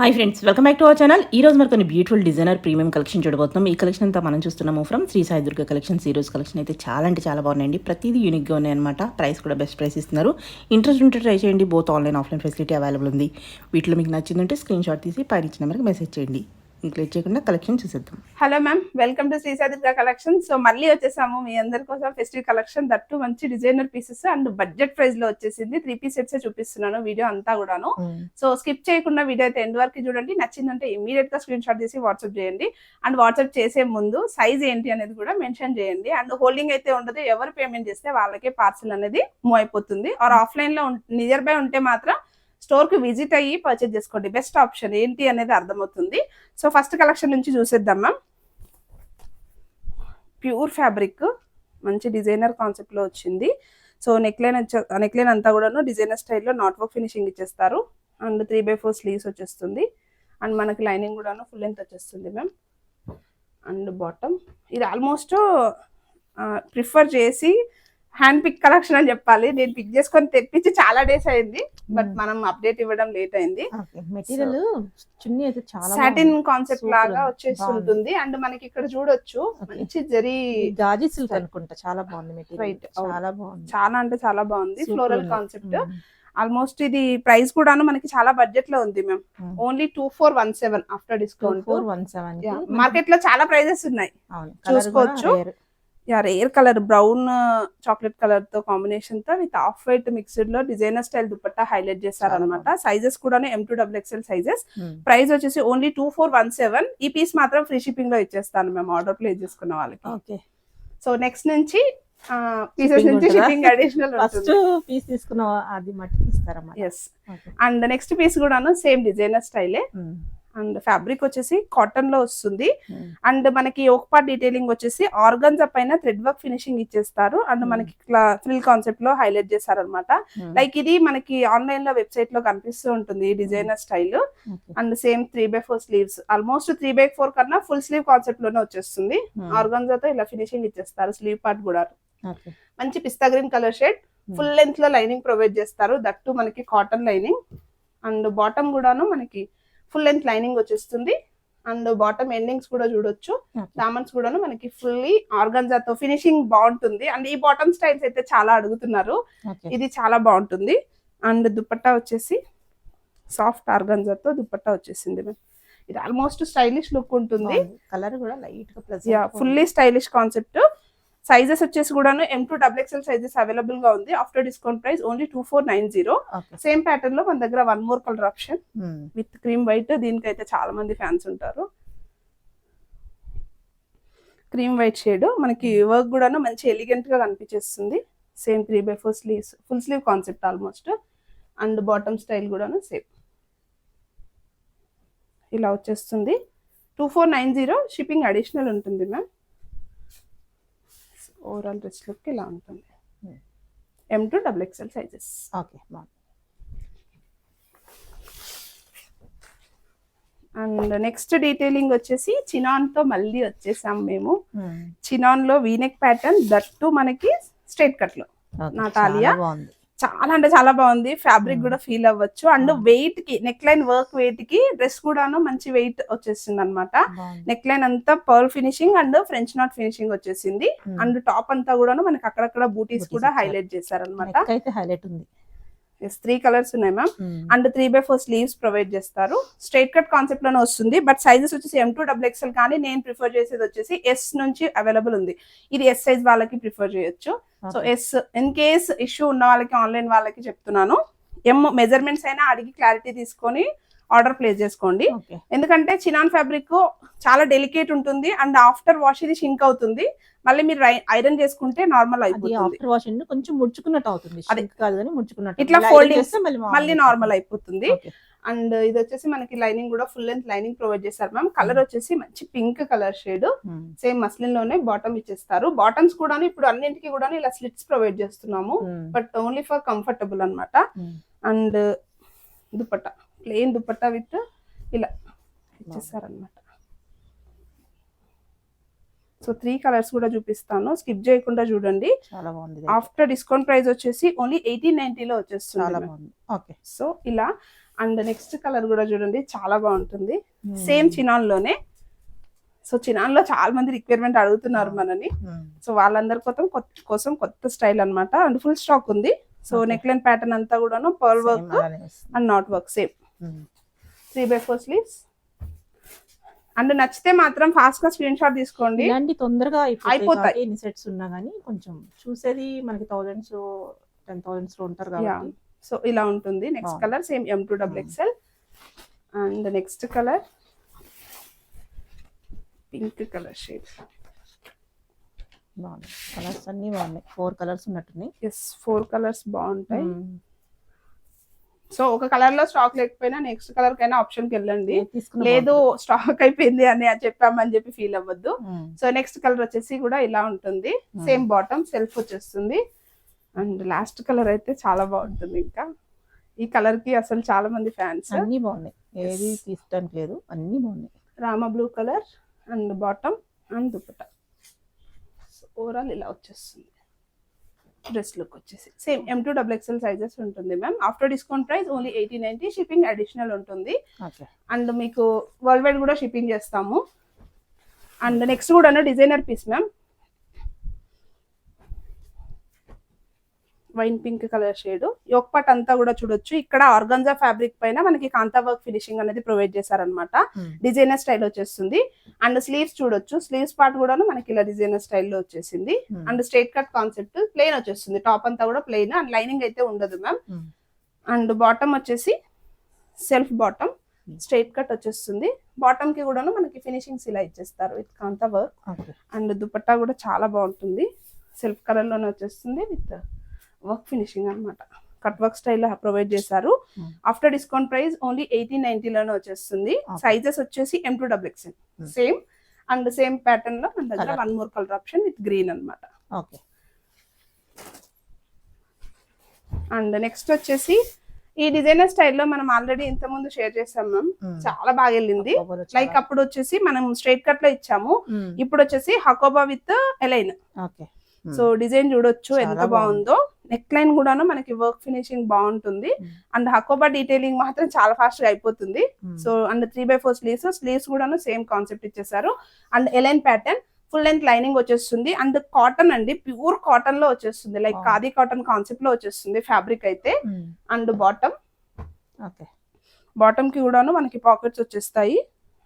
Hi friends welcome back to our channel ఈ రోజు మరి కొన్ని బ్యూటిఫుల్ డిజైనర్ ప్రీమియం కలెక్షన్ చూడబోతున్నాం. ఈ కలెక్షన్ అంతా మనం చూస్తున్నాము ఫ్రమ్ శ్రీ సాయి దుర్గా కలెక్షన్స్ ఈ రోజు కలెక్షన్ అయితే చాలా అంటే చాలా బాగున్నాయండి. ప్రతిదీ యూనిక్గా ఉన్నాయన్నమాట ప్రైస్ కూడా బెస్ట్ ప్రైస్ ఇస్తున్నారు. ఇంట్రెస్ట్ ఉంటే ట్రై చేయండి. Both online offline facility available ఉంది. వీటిలో మీకు నచ్చిందంటే స్క్రీన్ షాట్ తీసి పైన ఇచ్చిన నెంబర్కి మెసేజ్ చేయండి. ఇంకా లేట్ చేయకుండా కలెక్షన్ చూసేద్దాం. హలో మ్యామ్ వెల్కమ్ టు శ్రీసాదిగా కలెక్షన్. సో మళ్ళీ వచ్చేసాము. మీ అందరి కోసం ఫెస్టివ్ కలెక్షన్. దట్టు మంచి డిజైనర్ పీసెస్ అండ్ బడ్జెట్ ప్రైస్లో వచ్చేసింది. త్రీ పీస్ సెట్స్ చూపిస్తున్నాను వీడియో అంతా కూడాను. సో స్కిప్ చేయకుండా వీడియో అయితే ఎండ్ వరకు చూడండి. నచ్చిందంటే ఇమీడియట్గా స్క్రీన్ షాట్ తీసి వాట్సాప్ చేయండి. అండ్ వాట్సాప్ చేసే ముందు సైజ్ ఏంటి అనేది కూడా మెన్షన్ చేయండి. అండ్ హోల్డింగ్ అయితే ఉండదు. ఎవరు పేమెంట్ చేస్తే వాళ్ళకే పార్సల్ అనేది మూవ్ అయిపోతుంది. ఆర్ ఆఫ్లైన్లో నియర్ బై ఉంటే మాత్రం స్టోర్కి విజిట్ అయ్యి పర్చేజ్ చేసుకోండి. బెస్ట్ ఆప్షన్ ఏంటి అనేది అర్థమవుతుంది. సో ఫస్ట్ కలెక్షన్ నుంచి చూసేద్దాం మ్యామ్. Pure fabric. మంచి డిజైనర్ కాన్సెప్ట్లో వచ్చింది. సో నెక్లైన్ నెక్లైన్ అంతా కూడాను డిజైనర్ స్టైల్లో నాట్ వర్క్ ఫినిషింగ్ ఇచ్చేస్తారు. And three by four sleeves వచ్చేస్తుంది. అండ్ మనకి లైనింగ్ కూడాను ఫుల్ లెంత్ వచ్చేస్తుంది మ్యామ్. And bottom. ఇది ఆల్మోస్ట్ ప్రిఫర్ చేసి హ్యాండ్ పిక్ కలెక్షన్ అని చెప్పాలి. నేను పిక్ చేసుకొని తెప్పించి చాలా డేస్ అయింది. But Hmm. మనం అప్డేట్ ఇవ్వడం లేట్ అయింది. మెటీరియల్ చున్నీ అయితే చాలా సాటిన్ కాన్సెప్ట్ లాగా ఉంది. వచ్చేసి బాగుంది. ఉంటుంది అండ్ మనకి ఇక్కడ చూడొచ్చు. మంచి జరీ సిల్క్ అనుకుంటా. చాలా బాగుంది మెటీరియల్. చాలా బాగుంది. చాలా అంటే చాలా బాగుంది. ఫ్లోరల్. కాన్సెప్ట్. ఆల్మోస్ట్ ఇది ప్రైస్ కూడాను మనకి చాలా బడ్జెట్లో ఉంది ma'am. Only two four one seven after discount four one seven మార్కెట్లో చాలా ప్రైజెస్ ఉన్నాయి. చూసుకోవచ్చు. Yeah rare colour brown chocolate కలర్తో కాంబినేషన్తో విత్ ఆఫ్ వైట్ మిక్స్డ్లో డిజైనర్ స్టైల్ దుపట్టా హైలైట్ చేశారు అనమాట సైజెస్ కూడా M to double XL sizes price వచ్చేసి only two four one seven ఈ పీస్ మాత్రం ఫ్రీ షిప్పింగ్లో ఇచ్చేస్తాను మేము ఆర్డర్ ప్లేస్ చేసుకున్న వాళ్ళకి. ఓకే సో నెక్స్ట్ నుంచి పీసెస్ Shipping నుంచి ఉంటుందా? షిప్పింగ్ అడిషనల్ ఫస్ట్ పీస్ తీసుకున్న అది మట్టికి ఇస్తారన్నమాట. ఎస్ అండ్ నెక్స్ట్ పీస్ కూడాను సేమ్ డిజైనర్ స్టైలే అండ్ ఫ్యాబ్రిక్ వచ్చేసి కాటన్లో వస్తుంది. అండ్ మనకి ఒక పార్ట్ డీటెయిలింగ్ వచ్చేసి ఆర్గన్స్ పైన థ్రెడ్ వర్క్ ఫినిషింగ్ ఇచ్చేస్తారు. And Hmm. మనకి ఫ్రిల్ కాన్సెప్ట్లో హైలైట్ చేస్తారు అనమాట లైక్ ఇది మనకి ఆన్లైన్లో వెబ్సైట్లో కనిపిస్తూ ఉంటుంది designer style and same three by four sleeves almost three by four కన్నా ఫుల్ స్లీవ్ కాన్సెప్ట్లోనే వచ్చేస్తుంది. ఆర్గన్జాతో ఇలా ఫినిషింగ్ ఇచ్చేస్తారు స్లీవ్ పార్ట్ కూడా. మంచి pista green colour shade full లెంత్లో లైనింగ్ ప్రొవైడ్ చేస్తారు. దట్టు మనకి కాటన్ లైనింగ్ అండ్ బాటమ్ కూడాను మనకి ఫుల్ లెంత్ లైనింగ్ వచ్చేస్తుంది. అండ్ బాటమ్ ఎండింగ్స్ కూడా చూడొచ్చు. దామన్స్ కూడాను మనకి ఫుల్లీ ఆర్గన్జాతో ఫినిషింగ్ బాగుంటుంది. అండ్ ఈ బాటమ్ స్టైల్స్ అయితే చాలా అడుగుతున్నారు. ఇది చాలా బాగుంటుంది. అండ్ దుపట్టా వచ్చేసి సాఫ్ట్ ఆర్గన్జాతో దుపట్టా వచ్చేసింది మ్యామ్ ఇది ఆల్మోస్ట్ స్టైలిష్ లుక్ ఉంటుంది. కలర్ కూడా లైట్గా ఫుల్లీ స్టైలిష్ కాన్సెప్ట్ సైజెస్ వచ్చేసి కూడాను M to double XL sizes అవైలబుల్గా ఉంది. After discount price only two four nine zero same ప్యాటర్న్లో మన దగ్గర one more colour option with cream white దీనికైతే చాలా మంది ఫ్యాన్స్ ఉంటారు. క్రీమ్ వైట్ షేడ్ మనకి వర్క్ కూడాను మంచి ఎలిగెంట్గా కనిపించేస్తుంది. Same three by four sleeves full sleeve concept almost and bottom style కూడాను సేమ్ ఇలా వచ్చేస్తుంది. Two four nine zero shipping additional ఉంటుంది మ్యామ్ ఓవరాల్ డ్రెస్ లుక్ ఇలా ఉంటుంది. M to double XL sizes okay బాగుంది. అండ్ నెక్స్ట్ డీటెయిలింగ్ వచ్చేసి చినాన్తో మళ్ళీ వచ్చేసాం మేము. చినాన్లో వీనెక్ ప్యాటర్న్ దట్టు మనకి స్ట్రైట్ కట్లో. నాటాలియా? చాలా బాగుంది. చాలా అంటే చాలా బాగుంది ఫ్యాబ్రిక్ Hmm. కూడా ఫీల్ అవ్వచ్చు అండ్ Hmm. వెయిట్కి నెక్ లైన్ వర్క్ వెయిట్కి డ్రెస్ కూడాను మంచి వెయిట్ వచ్చేస్తుంది అనమాట. నెక్ లైన్ అంతా pearl finishing and French knot finishing వచ్చేసింది Hmm. అండ్ టాప్ అంతా కూడాను మనకి అక్కడక్కడ బూటీస్ కూడా. హైలైట్ చేశారనమాట హైలైట్ ఉంది త్రీ కలర్స్ ఉన్నాయి ma'am and three by four sleeves provide చేస్తారు. స్ట్రైట్ కట్ కాన్సెప్ట్లోనే వస్తుంది బట్ సైజెస్ వచ్చేసి ఎం టూ డబుల్ ఎక్స్ఎల్ కానీ నేను ప్రిఫర్ చేసేది వచ్చేసి ఎస్ నుంచి అవైలబుల్ ఉంది. ఇది ఎస్ సైజ్ వాళ్ళకి ప్రిఫర్ చేయొచ్చు. So. Yes in case issue ఉన్న వాళ్ళకి ఆన్లైన్ వాళ్ళకి చెప్తున్నాను. ఎం మెజర్మెంట్స్ అయినా అడిగి క్లారిటీ తీసుకొని ఆర్డర్ ప్లేస్ చేసుకోండి. ఎందుకంటే చినాన్ ఫ్యాబ్రిక్ చాలా డెలికేట్ ఉంటుంది అండ్ ఆఫ్టర్ వాష్ ఇది షింక్ అవుతుంది. మళ్ళీ మీరు ఐరన్ చేసుకుంటే నార్మల్ అయిపోతుంది. ఆఫ్టర్ వాష్ కొంచెం ముడుచుకున్నట్టు అవుతుంది. అదే. shrink కాదు కానీ ముడుచుకున్నట్టు ఇట్లా చేస్తే మళ్ళీ నార్మల్ అయిపోతుంది. అండ్ ఇది వచ్చేసి మనకి లైనింగ్ కూడా ఫుల్ లెంత్ లైనింగ్ ప్రొవైడ్ చేస్తారు మ్యామ్. కలర్ వచ్చేసి మంచి పింక్ కలర్ షేడ్. సేమ్ మస్లిన్లోనే బాటమ్ ఇచ్చేస్తారు. బాటమ్స్ కూడా ఇప్పుడు అన్నింటికి కూడా ఇలా స్లిట్స్ ప్రొవైడ్ చేస్తున్నాము. బట్ ఓన్లీ ఫర్ కంఫర్టబుల్ అన్నమాట. And dupatta. Plain dupatta with ఇలా ఇచ్చేస్తారనమాట సో త్రీ కలర్స్ కూడా చూపిస్తాను. స్కిప్ చేయకుండా చూడండి. చాలా బాగుంది. ఆఫ్టర్ డిస్కౌంట్ ప్రైస్ వచ్చేసి ఓన్లీ ఎయిటీన్ నైన్టీలో చాలా వచ్చేస్తుంది బాగుంది. ఓకే. సో ఇలా అండ్ నెక్స్ట్ కలర్ కూడా చూడండి. చాలా బాగుంటుంది. సేమ్ చినాన్లోనే. సో చినాన్లో చాలా మంది రిక్వైర్మెంట్ అడుగుతున్నారు మనని. సో వాళ్ళందరి కోసం కోసం కొత్త స్టైల్ అన్నమాట. అండ్ ఫుల్ స్టాక్ ఉంది. So Okay. Neck line pattern అంతా కూడాను pearl work and knot work same. Three by four sleeves. And నచ్చితే మాత్రం ఫాస్ట్గా స్క్రీన్ షాట్ తీసుకోండి. ఇలాంటి తొందరగా అయిపోతాయి ఎన్ని సెట్స్ ఉన్నా కానీ కొంచెం చూసేది మనకి థౌజండ్స్ టెన్ థౌజండ్స్లో ఉంటారు కాబట్టి. సో ఇలా ఉంటుంది. Next. Colour same M to double XL and next colour pink colour shade బాగున్నాయి. కలర్స్ అన్ని బాగున్నాయి. ఫోర్ కలర్స్ ఉన్నట్టున్నాయి. ఎస్ ఫోర్ కలర్స్ బాగుంటాయి. మ్మ్. సో ఒక కలర్లో స్టాక్ లేకపోయినా నెక్స్ట్ కలర్ కైనా ఆప్షన్కి వెళ్ళండి. లేదు స్టాక్ అయిపోయింది అని చెప్పామని చెప్పి ఫీల్ అవ్వద్దు. బాగుంటుంది. సో నెక్స్ట్ కలర్ వచ్చేసి కూడా ఇలా ఉంటుంది. Hmm. సేమ్ బాటమ్ సెల్ఫ్ వచ్చేస్తుంది. అండ్ లాస్ట్ కలర్ అయితే చాలా బాగుంటుంది ఇంకా. ఈ కలర్కి అసలు చాలా మంది ఫ్యాన్స్ అన్ని బాగున్నాయి. ఏది. తీసుకోవడానికి లేదు. అన్ని బాగున్నాయి. Rama blue colour and bottom and dupatta. Overall ఇలా వచ్చేస్తుంది. డ్రెస్ లుక్ వచ్చేసి. Same M to double XL sizes ఉంటుంది ma'am after discount price only eighty ninety shipping additional ఉంటుంది. అండ్ మీకు వరల్డ్ వైడ్ కూడా షిప్పింగ్ చేస్తాము. అండ్ నెక్స్ట్ కూడా designer piece ma'am wine pink colour shade. Yoke part అంతా కూడా చూడొచ్చు. ఇక్కడ ఆర్గంజా ఫ్యాబ్రిక్ పైన మనకి కాంతా వర్క్ ఫినిషింగ్ అనేది ప్రొవైడ్ చేశారనమాట డిజైనర్ స్టైల్ వచ్చేస్తుంది. అండ్ స్లీవ్స్ చూడొచ్చు. స్లీవ్స్ పార్ట్ కూడా మనకి ఇలా డిజైనర్ స్టైల్లో వచ్చేసింది. And straight cut concept plain వచ్చేస్తుంది. టాప్ అంతా కూడా ప్లెయిన్. అండ్ లైనింగ్ అయితే ఉండదు మ్యామ్. అండ్ బాటమ్ వచ్చేసి self bottom. Hmm. Straight cut వచ్చేస్తుంది. బాటమ్కి కూడాను మనకి ఫినిషింగ్స్ ఇలా ఇచ్చేస్తారు with kantha work. And dupatta కూడా చాలా బాగుంటుంది. సెల్ఫ్ కలర్లోనే వచ్చేస్తుంది విత్ వర్క్ ఫినిషింగ్ అన్నమాట. కట్ వర్క్ స్టైల్ ప్రొవైడ్ చేశారు. Hmm. After discount price only ఎయిటీన్లోనే వచ్చేస్తుంది. సైజెస్ వచ్చేసి M to double X Hmm. Same and same ప్యాటర్న్లో మన దగ్గర. One more colour option with green అన్నమాట. ఓకే అండ్ నెక్స్ట్ వచ్చేసి ఈ డిజైనర్ స్టైల్లో మనం ఆల్రెడీ ఇంత ముందు షేర్ చేసాం మ్యామ్ చాలా బాగా వెళ్ళింది. లైక్ అప్పుడు వచ్చేసి మనం స్ట్రైట్ కట్లో ఇచ్చాము. ఇప్పుడు వచ్చేసి Hakoba with A line okay so design చూడొచ్చు ఎంత బాగుందో. నెక్ లైన్ కూడాను మనకి వర్క్ ఫినిషింగ్ బాగుంటుంది. Hmm. అండ్ హకోబా డీటెయిలింగ్ మాత్రం చాలా ఫాస్ట్గా అయిపోతుంది. So and three by four sleeves sleeves కూడాను సేమ్ కాన్సెప్ట్ ఇచ్చేసారు. And A line pattern full length lining వచ్చేస్తుంది. అండ్ కాటన్ అండి ప్యూర్ కాటన్లో వచ్చేస్తుంది. లైక్. ఖాదీ కాటన్ కాన్సెప్ట్లో వచ్చేస్తుంది ఫ్యాబ్రిక్ అయితే. అండ్ బాటమ్ బాటమ్కి కూడాను మనకి పాకెట్స్ వచ్చేస్తాయి.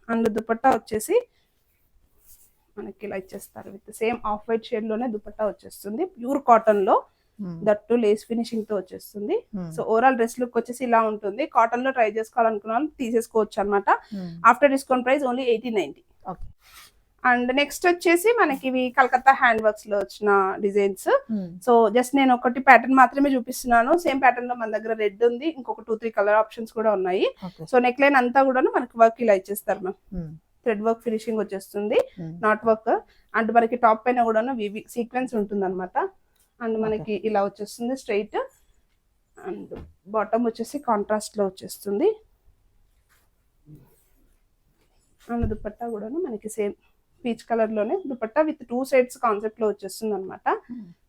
అండ్ దుపట్టా వచ్చేసి మనకి ఇలా ఇచ్చేస్తారు విత్ సేమ్ ఆఫ్ వైట్ షేడ్లోనే దుపట్టా వచ్చేస్తుంది. ప్యూర్ కాటన్లో దట్టు లేస్ ఫినిషింగ్తో వచ్చేస్తుంది. సో ఓవరాల్ డ్రెస్ లుక్ వచ్చేసి ఇలా ఉంటుంది. కాటన్లో ట్రై చేసుకోవాలనుకున్న వాళ్ళు తీసేసుకోవచ్చు అనమాట after discount price only eighty ninety okay and next వచ్చేసి మనకి ఇవి కలకత్తా హ్యాండ్ వర్క్స్లో వచ్చిన డిజైన్స్ సో జస్ట్ నేను ఒకటి ప్యాటర్న్ మాత్రమే చూపిస్తున్నాను. సేమ్ ప్యాటర్న్లో మన దగ్గర రెడ్ ఉంది. ఇంకొక టూ త్రీ కలర్ ఆప్షన్స్ కూడా ఉన్నాయి. సో నెక్ లైన్ అంతా కూడా మనకి వర్క్ ఇలా ఇచ్చేస్తారు మ్యామ్ థ్రెడ్ వర్క్ ఫినిషింగ్ వచ్చేస్తుంది. నాట్ వర్క్ అండ్ మనకి టాప్ పైన కూడా వివి సీక్వెన్స్ ఉంటుంది అనమాట అండ్ మనకి ఇలా వచ్చేస్తుంది స్ట్రైట్. అండ్ బాటమ్ వచ్చేసి కాంట్రాస్ట్లో వచ్చేస్తుంది. అండ్ దుపట్టా కూడాను మనకి సేమ్ పీచ్ కలర్లోనే దుపట్టా విత్ టూ సైడ్స్ కాన్సెప్ట్లో వచ్చేస్తుంది అనమాట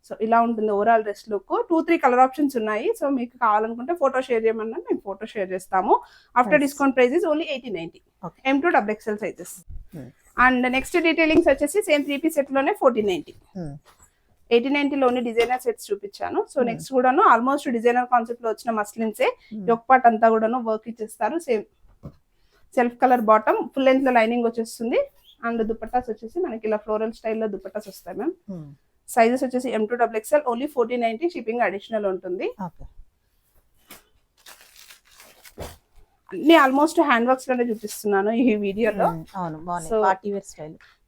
సో ఇలా ఉంటుంది overall dress look two three colour options ఉన్నాయి. సో మీకు కావాలనుకుంటే ఫోటో షేర్ చేయమన్నా మేము ఫోటో షేర్ చేస్తాము. After. Discount price is only eighty ninety. M to double XL sizes Hmm. And next detailings వచ్చేసి సేమ్ త్రీ పీస్ సెట్లోనే forty ninety eighty నైన్టీలోని designer sets చూపించాను. So Hmm. నెక్స్ట్ కూడాను almost designer కాన్సెప్ట్లో వచ్చిన మస్లిన్సే యొక్క పార్ట్ అంతా కూడాను వర్క్ ఇచ్చేస్తారు. Same self colour bottom full లెంత్లో లైనింగ్ వచ్చేస్తుంది. అండ్ దుపట్టాస్ వచ్చేసి మనకి ఇలా ఫ్లోరల్ స్టైల్లో దుపట్టాస్ వస్తాయి మ్యామ్ సైజెస్ వచ్చేసి M to double XL only forty ninety shipping additional ఉంటుంది. అన్ని ఆల్మోస్ట్ హ్యాండ్ వర్క్స్లోనే చూపిస్తున్నాను ఈ వీడియోలో.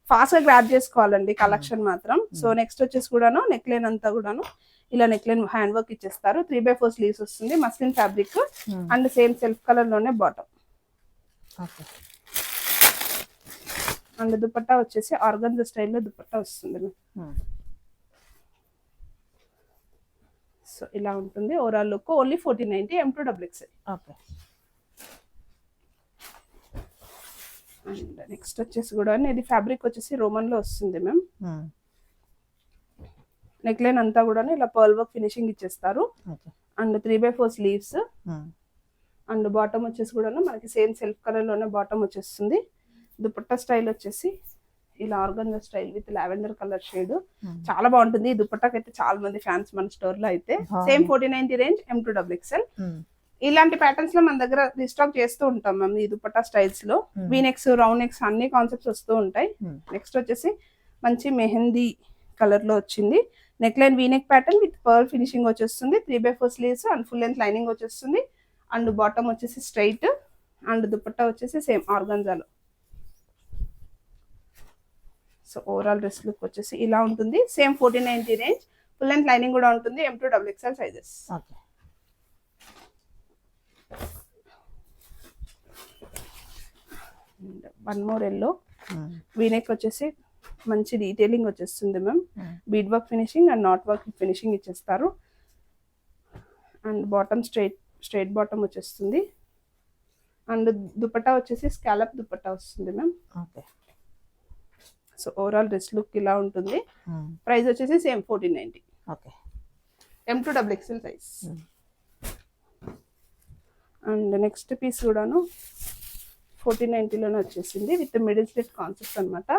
ఫాస్ట్గా గ్రాప్ చేసుకోవాలండి కలెక్షన్ మాత్రం. సో నెక్స్ట్ వచ్చేసి కూడాను నెక్ లైన్ అంతా కూడాను ఇలా నెక్ లైన్ హ్యాండ్ వర్క్ ఇచ్చేస్తారు. త్రీ బై ఫోర్ స్లీవ్స్ వస్తుంది muslin fabric and same self కలర్లోనే బాటమ్ అండ్ దుపట్టా వచ్చేసి ఆర్గన్జా స్టైల్లో దుపట్టా వస్తుంది. సో ఇలా ఉంటుంది. Overall look only forty ninety M to double X okay and next వచ్చేసి కూడా ఇది ఫ్యాబ్రిక్ వచ్చేసి రోమన్లో వస్తుంది మ్యామ్ నెక్ లైన్ అంతా కూడా ఇలా పర్ల్ వర్క్ ఫినిషింగ్ ఇచ్చేస్తారు. And three by four sleeves and bottom వచ్చేసి కూడా మనకి సేమ్ సెల్ఫ్ కలర్లోనే బాటమ్ వచ్చేస్తుంది. దుపట్టా స్టైల్ వచ్చేసి ఇలా organza style with lavender colour shade. చాలా బాగుంటుంది. ఈ దుపట్టాకి అయితే చాలా మంది ఫ్యాన్స్ మన స్టోర్లో అయితే. Same forty ninety range M two double XL ఇలాంటి ప్యాటర్న్స్లో మన దగ్గర రీస్టాక్ చేస్తూ ఉంటాం మ్యామ్ ఈ దుపట్టా స్టైల్స్లో. వీనెక్స్ రౌండ్ నెక్స్ అన్ని కాన్సెప్ట్స్ వస్తూ ఉంటాయి. Hmm. నెక్స్ట్ వచ్చేసి మంచి మెహందీ కలర్లో వచ్చింది. Neck line V neck pattern with pearl finishing వచ్చేస్తుంది. Three by four sleeves and full length lining వచ్చేస్తుంది. అండ్ బాటమ్ వచ్చేసి స్ట్రైట్ అండ్ దుపట్టా వచ్చేసి సేమ్ ఆర్గంజాలో. సో ఓవరాల్ డ్రెస్ లుక్ వచ్చేసి ఇలా ఉంటుంది. Same fourteen ninety range full length lining కూడా ఉంటుంది. M two double XL sizes one more yellow V neck వచ్చేసి మంచి డీటెయిలింగ్ వచ్చేస్తుంది ma'am bead work finishing and knot work finishing ఇచ్చేస్తారు. And bottom straight straight bottom వచ్చేస్తుంది. And dupatta వచ్చేసి scallop dupatta వస్తుంది ma'am okay so overall dress look ఇలా ఉంటుంది. Price వచ్చేసి same fourteen ninety okay M two double XL size Hmm. And next piece కూడాను fourteen నైన్టీలోనే వచ్చేసింది విత్ మిడిల్ స్లిట్ కాన్సెప్ట్ అనమాట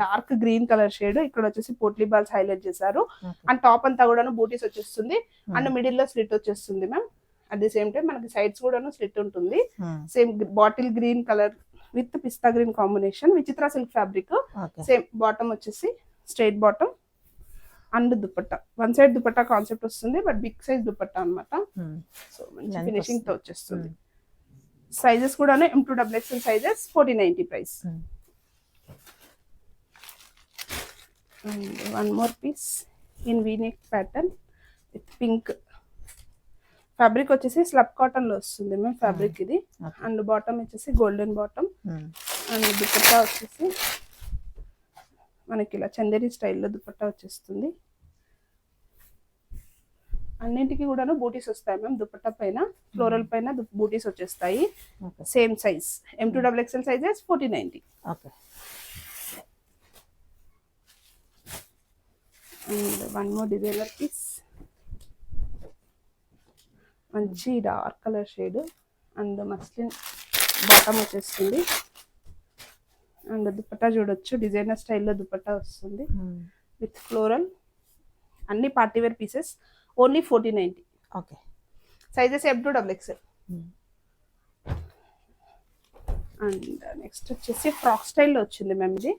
డార్క్ గ్రీన్ కలర్ షేడ్ ఇక్కడ వచ్చేసి పోట్లీ బాల్స్ హైలైట్ చేశారు. అండ్ టాప్ అంతా కూడాను బూటీస్ వచ్చేస్తుంది. అండ్ మిడిల్లో స్లిట్ వచ్చేస్తుంది ma'am at the same time మనకి సైడ్స్ కూడాను స్లిట్ ఉంటుంది. Same bottle green colour with pista green combination Vichitra silk fabric. Same bottom వచ్చేసి straight bottom and dupatta. One side dupatta concept వస్తుంది బట్ బిగ్ సైజ్ దుపట్టా అన్నమాట. So మంచి Length ఫినిషింగ్తో. వచ్చేస్తుంది. Sizes కూడాను M two double XL sizes forty ninety price and one more piece in V neck pattern with pink fabric వచ్చేసి slub కాటన్లో వస్తుంది మేము ఫ్యాబ్రిక్ ఇది. Okay. అండ్ బాటమ్ వచ్చేసి గోల్డెన్ బాటమ్. అండ్ దుపట్టా వచ్చేసి మనకి ఇలా చందేరి స్టైల్లో దుపట్టా వచ్చేస్తుంది. అన్నింటికి కూడాను బూటీస్ వస్తాయి మ్యామ్ దుపట్టా పైన. ఫ్లోరల్ పైన బూటీస్ వచ్చేస్తాయి. Same size. M to double XL sizes forty ninety okay and one more designer piece. మంచి dark colour shade and muslin bottom వచ్చేస్తుంది. అండ్ దుపట్టా చూడొచ్చు. డిజైనర్ స్టైల్లో దుపట్టా వస్తుంది. విత్ ఫ్లోరల్ అన్ని party wear pieces only forty ninety okay sizes F to double XL and next వచ్చేసి frock స్టైల్లో వచ్చింది ma'am ఇది.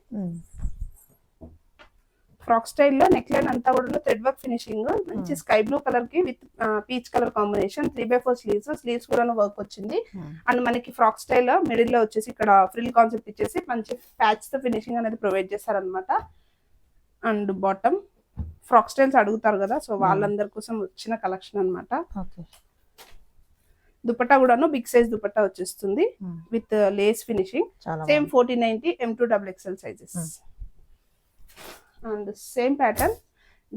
ఫ్రాక్ స్టైల్లో నెక్ లైన్ అంతా కూడా థ్రెడ్ వర్క్ ఫినిషింగ్. మంచి స్కై బ్లూ కలర్కి with peach colour combination. Three by four sleeves sleeves కూడా వర్క్ వచ్చింది. అండ్ మనకి ఫ్రాక్ స్టైల్ మిడిల్లో వచ్చేసి ఇక్కడ ఫ్రిల్ కాన్సెప్ట్ ఇచ్చేసి మంచి ప్యాచ్తో ఫినిషింగ్ అనేది ప్రొవైడ్ చేస్తారనమాట అండ్ బాటమ్ ఫ్రాక్ స్టైల్స్ అడుగుతారు కదా సో వాళ్ళందరి కోసం వచ్చిన కలెక్షన్ అన్నమాట. ఓకే. దుపట్టా కూడాను బిగ్ సైజ్ దుపట్టా వచ్చేస్తుంది. With lace finishing. Same forty ninety M to double XL sizes and same pattern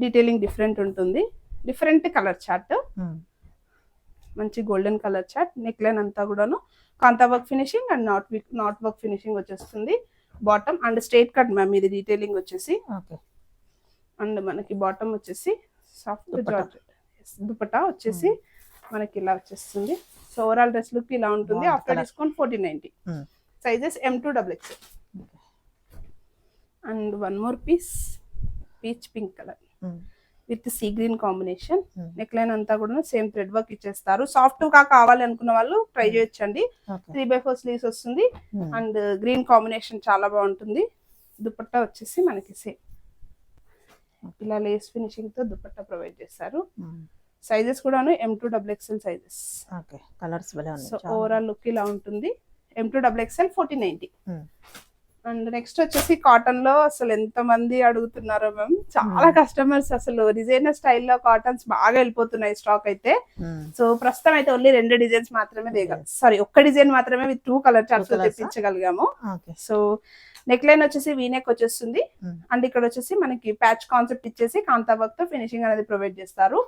detailing different ఉంటుంది. డిఫరెంట్ కలర్ చార్ట్ మంచి golden colour chart neck line అంతా కూడాను. Kantha work finishing and knot knot work finishing వచ్చేస్తుంది. Bottom and straight cut ma'am ఇది detailing వచ్చేసి. And మనకి bottom వచ్చేసి soft dupatta. Georgette dupatta వచ్చేసి మనకి ఇలా వచ్చేస్తుంది. సో ఓవరాల్ డ్రెస్ లుక్ ఇలా ఉంటుంది. After. Discount forty ninety sizes M to double X and one more piece peach pink colour. With sea green combination. Neck line అంతా కూడా సేమ్ థ్రెడ్ వర్క్ ఇచ్చేస్తారు. సాఫ్ట్గా కావాలి అనుకున్న వాళ్ళు ట్రై చేయొచ్చండి. Okay three by four sleeves వస్తుంది. And green combination చాలా బాగుంటుంది. దుపట్టా వచ్చేసి మనకి సేమ్. ఇలా లేస్ ఫినిషింగ్తో దుపట్టా ప్రొవైడ్ చేస్తారు సైజెస్ కూడాను M to double XL sizes. Okay colours so. Overall look ఇలా ఉంటుంది. M to double XL forty ninety Hmm. And next వచ్చేసి కాటన్లో అసలు ఎంత మంది అడుగుతున్నారో మ్యామ్. చాలా కస్టమర్స్ అసలు డిజైనర్ స్టైల్లో కాటన్స్ బాగా వెళ్ళిపోతున్నాయి స్టాక్ అయితే. సో ప్రస్తుతం అయితే ఓన్లీ రెండు డిజైన్స్ మాత్రమే దిగాం సారీ ఒక్క డిజైన్ మాత్రమే విత్ టూ కలర్ చార్ట్స్? తెప్పించగలిగాము. సో నెక్ లైన్ వచ్చేసి వీనెక్ వచ్చేస్తుంది. అండ్ ఇక్కడ వచ్చేసి మనకి ప్యాచ్ కాన్సెప్ట్ ఇచ్చేసి కాంతా వర్క్తో ఫినిషింగ్ అనేది ప్రొవైడ్ చేస్తారు.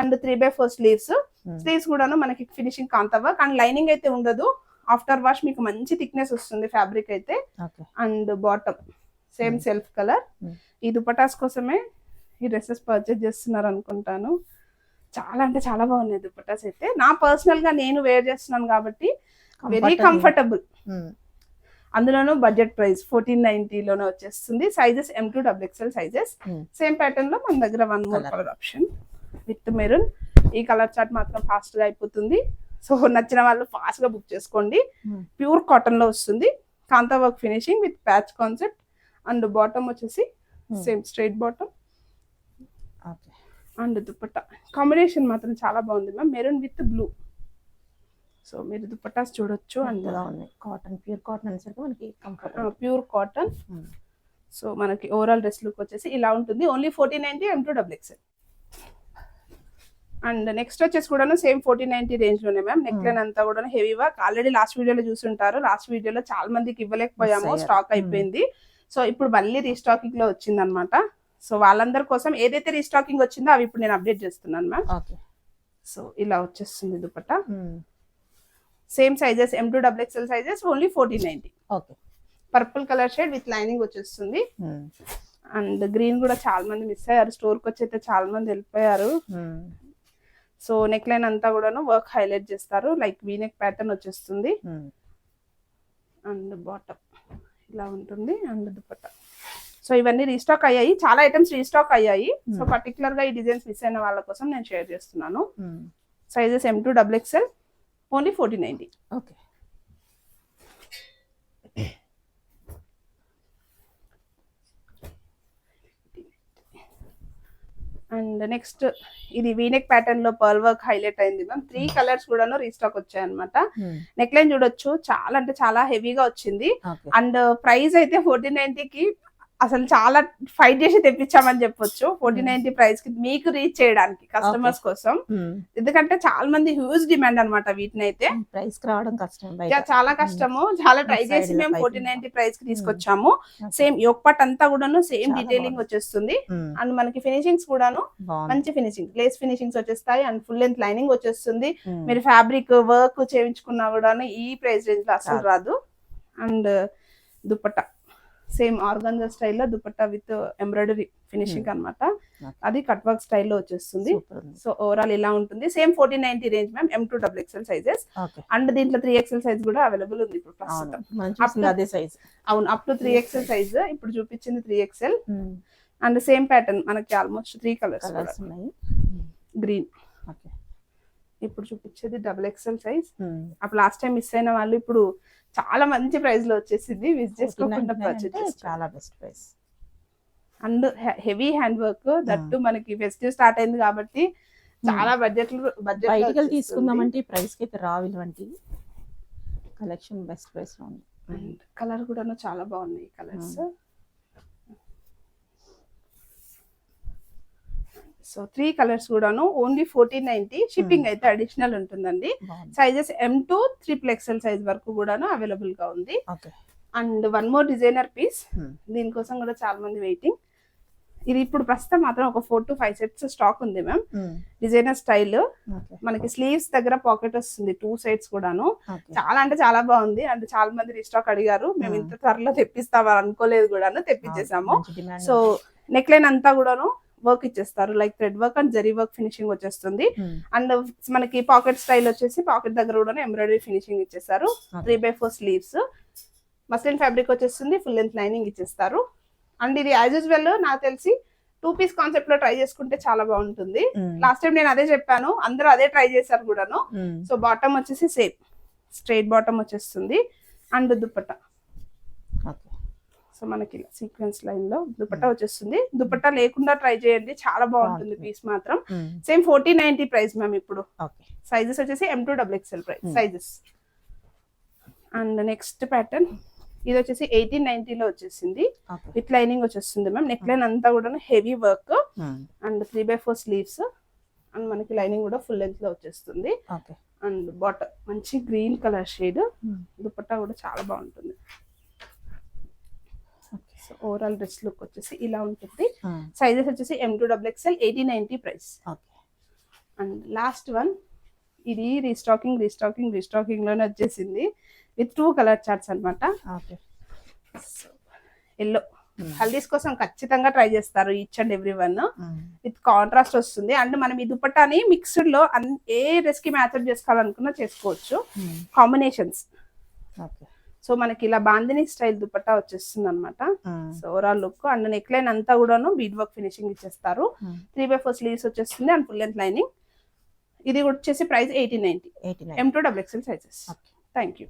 And three by four sleeves. Sleeves కూడాను మనకి finishing kantha work. And lining అయితే ఉండదు. ఆఫ్టర్ వాష్ మీకు మంచి థిక్నెస్ వస్తుంది ఫ్యాబ్రిక్ అయితే and bottom same Hmm. Self colour Hmm. ఈ దుపటాస్ కోసమే ఈ డ్రెస్సెస్ పర్చేస్ చేస్తున్నారు అనుకుంటాను చాలా అంటే చాలా బాగున్నాయి దుపట్టాస్ అయితే నా పర్సనల్గా నేను వేర్ చేస్తున్నాను కాబట్టి వెరీ Comfortable. కంఫర్టబుల్ ఉమ్. అందులోనూ బడ్జెట్ ప్రైస్ ఫోర్టీన్లోనే వచ్చేస్తుంది sizes M to double XL sizes Hmm. Same ప్యాటర్న్లో మన దగ్గర one more. Colour option with maroon ఈ కలర్ చార్ట్ మాత్రం ఫాస్ట్గా అయిపోతుంది సో నచ్చిన వాళ్ళు ఫాస్ట్గా బుక్ చేసుకోండి. Hmm. ప్యూర్ కాటన్లో వస్తుంది. Kantha work finishing with patch concept and bottom వచ్చేసి Hmm. Same straight bottom and dupatta combination మాత్రం చాలా బాగుంది ma'am maroon with blue so మీరు దుపట్టాస్ చూడొచ్చు అండ్ ఉన్నాయి కాటన్ ప్యూర్ కాటన్ అనేసరికి మనకి ప్యూర్ కాటన్ సో మనకి ఓవరాల్ డ్రెస్ లుక్ వచ్చేసి ఇలా ఉంటుంది. Only forty ninety M to double XL and next వచ్చేసి కూడా సేమ్ ఫోర్టీ నైన్టీ రేంజ్లోనే మ్యామ్. నెక్ లైన్ అంతా కూడా హెవీ వర్క్. ఆల్రెడీ లాస్ట్ వీడియోలో చూసుంటారు. లాస్ట్ వీడియోలో చాలా మందికి ఇవ్వలేకపోయాము. Stock Hmm. అయిపోయింది. సో ఇప్పుడు మళ్ళీ రీస్టాకింగ్లో వచ్చింది అనమాట సో వాళ్ళందరి కోసం ఏదైతే రీస్టాకింగ్ వచ్చిందో అవి ఇప్పుడు నేను అప్డేట్ చేస్తున్నాను మ్యామ్. సో ఇలా వచ్చేస్తుంది dupatta. Same sizes M to double XL sizes only forty ninety okay purple colour shade with lining వచ్చేస్తుంది. అండ్ గ్రీన్ కూడా చాలా మంది మిస్ అయ్యారు. స్టోర్కి వచ్చి అయితే చాలా మంది వెళ్ళిపోయారు. సో నెక్ లైన్ అంతా కూడాను వర్క్ హైలైట్ చేస్తారు. లైక్ వీనెక్ ప్యాటర్న్ వచ్చేస్తుంది. అండ్ బాటమ్ ఇలా ఉంటుంది. అండ్ దుపట్టా. సో ఇవన్నీ రీస్టాక్ అయ్యాయి. చాలా ఐటమ్స్ రీస్టాక్ అయ్యాయి. So Hmm. పర్టికులర్గా ఈ డిజైన్స్ మిస్ అయిన వాళ్ళ కోసం నేను షేర్ చేస్తున్నాను. Sizes M to double XL only forty ninety okay and next ఇది వీనెక్ ప్యాటర్న్లో పర్ల్ వర్క్ హైలైట్ అయింది మ్యామ్ త్రీ కలర్స్ కూడాను రీస్టాక్ వచ్చాయి అనమాట నెక్ లైన్ చూడొచ్చు. చాలా అంటే చాలా హెవీగా వచ్చింది. అండ్ ప్రైస్ అయితే ఫోర్టీన్ నైన్టీకి అసలు చాలా ఫైట్ చేసి తెప్పించామని చెప్పొచ్చు. ఫోర్టీన్ నైన్టీ ప్రైస్కి మీకు రీచ్ చేయడానికి కస్టమర్స్ కోసం. ఎందుకంటే చాలా మంది హ్యూజ్ డిమాండ్ అనమాట వీటిని అయితే. ప్రైస్కి రావడం కష్టం చాలా కష్టము. చాలా ట్రై చేసి మేము ఇంకా. నైన్టీ ప్రైస్కి తీసుకొచ్చాము. సేమ్ యొక్కట్ అంతా కూడాను సేమ్ డీటెయిలింగ్. వచ్చేస్తుంది. అండ్ మనకి ఫినిషింగ్స్ కూడాను మంచి ఫినిషింగ్ గ్లేస్ ఫినిషింగ్స్ వచ్చేస్తాయి అండ్ ఫుల్ లెంత్ లైనింగ్ వచ్చేస్తుంది. మీరు ఫ్యాబ్రిక్ వర్క్ చేయించుకున్నా కూడా ఈ ప్రైస్ రేంజ్లో అసలు. రాదు. అండ్ దుపట్టా సేమ్ ఆర్గంజా స్టైల్లో దుపట్టా విత్ ఎంబ్రాయిడరీ ఫినిషింగ్ అన్నమాట. Okay. అది కట్ వర్క్ స్టైల్లో వచ్చేస్తుంది. సో ఓవరాల్ ఇలా ఉంటుంది? Same fourteen ninety range ma'am M to double XL sizes and దీంట్లో త్రీ ఎక్స్ఎల్ సైజ్ కూడా అవైలబుల్ ఉంది ఇప్పుడు అదే సైజ్ అవును up to three XL size ఇప్పుడు చూపించింది three XL and same pattern మనకి ఆల్మోస్ట్ త్రీ కలర్స్ ఉన్నాయి. గ్రీన్ ఓకే ఇప్పుడు చూపించేది డబుల్ ఎక్స్ఎల్ సైజ్ అప్పుడు లాస్ట్ టైం మిస్ అయిన వాళ్ళు ఇప్పుడు చాలా మంచి ప్రైస్లో వచ్చేసింది మిస్ చేసుకోకుండా చాలా best price and heavy hand work that మనకి ఫెస్టివ్ స్టార్ట్ అయింది కాబట్టి చాలా బడ్జెట్ బడ్జెట్ తీసుకుందామంటే ప్రైస్కి అయితే రావు ఇలాంటి కలెక్షన్ బెస్ట్ ప్రైస్లో ఉంది. అండ్ కలర్ కూడా చాలా బాగున్నాయి కలర్స్. సో త్రీ కలర్స్ కూడాను ఓన్లీ ఫోర్టీన్ నైన్టీ షిప్పింగ్ అయితే అడిషనల్ ఉంటుందండి. Sizes M to triple XL size వరకు కూడాను అవైలబుల్గా ఉంది. And one more designer piece దీనికోసం కూడా చాలా మంది వెయిటింగ్ ఇది ఇప్పుడు ప్రస్తుతం మాత్రం ఒక four to five sets stock ఉంది మ్యామ్ డిజైనర్ స్టైల్ మనకి స్లీవ్స్ దగ్గర పాకెట్ వస్తుంది టూ సైడ్స్ కూడాను. చాలా అంటే చాలా బాగుంది. అండ్ చాలా మంది రీస్టాక్ అడిగారు. మేము ఇంత త్వరలో తెప్పిస్తామని అనుకోలేదు కూడాను తెప్పించేసాము. సో నెక్ లైన్ అంతా కూడాను వర్క్ ఇచ్చేస్తారు. Like thread work and zari work finishing వచ్చేస్తుంది. అండ్ మనకి పాకెట్ స్టైల్ వచ్చేసి పాకెట్ దగ్గర కూడా ఎంబ్రాయిడరీ ఫినిషింగ్ ఇచ్చేస్తారు. Three by four sleeves muslin fabric వచ్చేస్తుంది. ఫుల్ లెంత్ లైనింగ్ ఇచ్చేస్తారు. అండ్ ఇది యాజ్ యూజువల్ నాకు తెలిసి టూ పీస్ కాన్సెప్ట్లో ట్రై చేసుకుంటే చాలా బాగుంటుంది. లాస్ట్ టైం నేను అదే చెప్పాను. అందరూ అదే ట్రై చేశారు కూడాను. సో బాటమ్ వచ్చేసి సేమ్ స్ట్రైట్ బాటమ్ వచ్చేస్తుంది. అండ్ దుపట్టా ఓకే సో మనకి సీక్వెన్స్ లైన్లో దుపట్టా వచ్చేస్తుంది. దుపట్టా లేకుండా ట్రై చేయండి. చాలా బాగుంటుంది. పీస్ మాత్రం. Same forty ninety price ma'am ఇప్పుడు. సైజెస్ వచ్చేసి M to double XL price Hmm. Sizes and next pattern ఇది వచ్చేసి ఎయిటీన్ నైన్టీలో వచ్చేసింది. విత్ లైనింగ్ వచ్చేస్తుంది మ్యామ్ నెక్ లైన్ అంతా కూడా heavy work and three by four sleeves and మనకి లైనింగ్ కూడా ఫుల్ లెంత్లో వచ్చేస్తుంది. అండ్ బాటమ్ మంచి గ్రీన్ కలర్ షేడ్ దుపట్టా కూడా చాలా బాగుంటుంది. సో ఓవరాల్ డ్రెస్ లుక్ వచ్చేసి ఇలా ఉంటుంది. సైజెస్ వచ్చేసి M to double XL eighty ninety price okay and last one ఇది రీస్టాకింగ్ రీస్టాకింగ్ రీస్టాకింగ్లోనే వచ్చేసింది. విత్ టూ కలర్ చార్ట్స్ అన్నమాట. ఓకే ఎల్లో హల్దీస్ కోసం ఖచ్చితంగా ట్రై చేస్తారు each and every one with contrast వస్తుంది. అండ్ మనం ఈ దుపట్టాని మిక్స్డ్లో ఏ డ్రెస్కి మ్యాచ్ చేసుకోవాలనుకున్నా చేసుకోవచ్చు. కాంబినేషన్స్ ఓకే సో మనకి ఇలా బాందిని స్టైల్ దుపట్టా వచ్చేస్తుంది అనమాట so overall look and neck line అంతా కూడాను బీడ్ వర్క్ ఫినిషింగ్ ఇచ్చేస్తారు. త్రీ బై ఫోర్ స్లీవ్స్ వచ్చేస్తుంది అండ్ ఫుల్ లెంత్ లైనింగ్. ఇది వచ్చేసి price eighty ninety. M to double XL sizes. Thank you